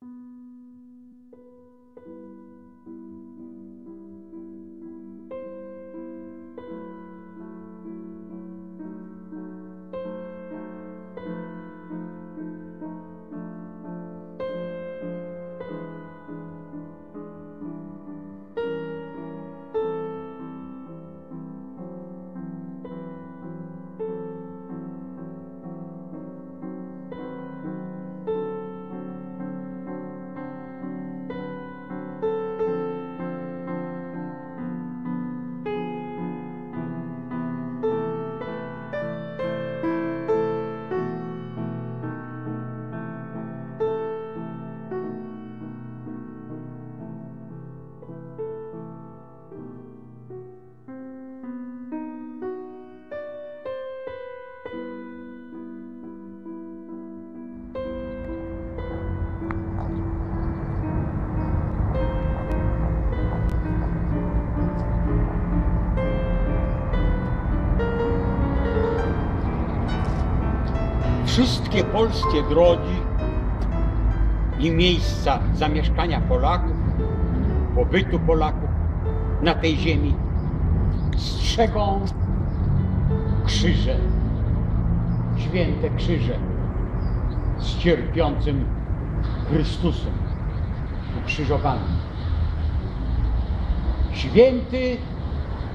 thank you wszystkie polskie drogi i miejsca zamieszkania Polaków, pobytu Polaków na tej ziemi strzegą krzyże, święte krzyże z cierpiącym Chrystusem ukrzyżowanym. Święty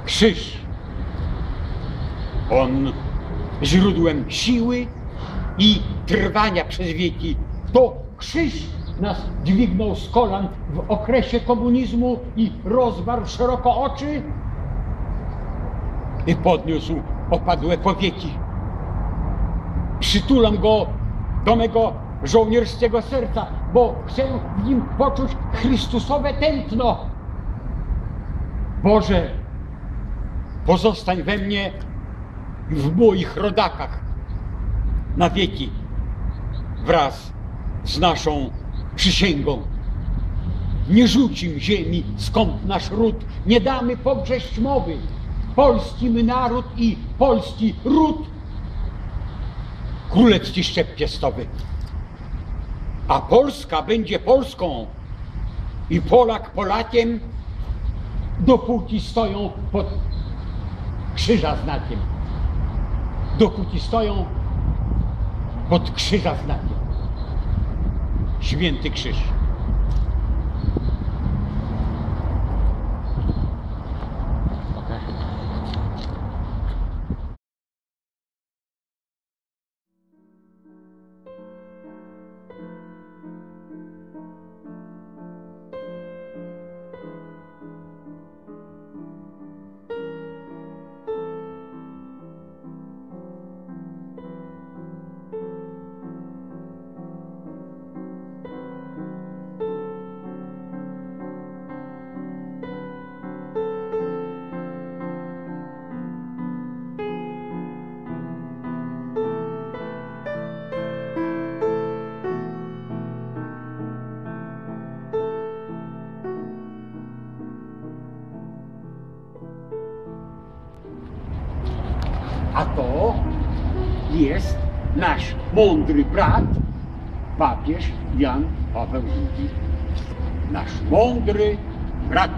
krzyż. On źródłem siły i trwania przez wieki. To krzyż nas dźwignął z kolan w okresie komunizmu i rozwarł szeroko oczy i podniósł opadłe powieki. Przytulam go do mego żołnierskiego serca, bo chcę w nim poczuć Chrystusowe tętno. Boże, pozostań we mnie i w moich rodakach na wieki wraz z naszą przysięgą. Nie rzucim ziemi, skąd nasz ród, nie damy pogrześć mowy. Polski my naród i polski ród, królewski szczep piestowy. A Polska będzie Polską i Polak Polakiem, dopóki stoją pod krzyża znakiem. Dopóki stoją pod krzyża znakiem. Święty Krzyż. A to jest nasz mądry brat, papież Jan Paweł II. Nasz mądry brat.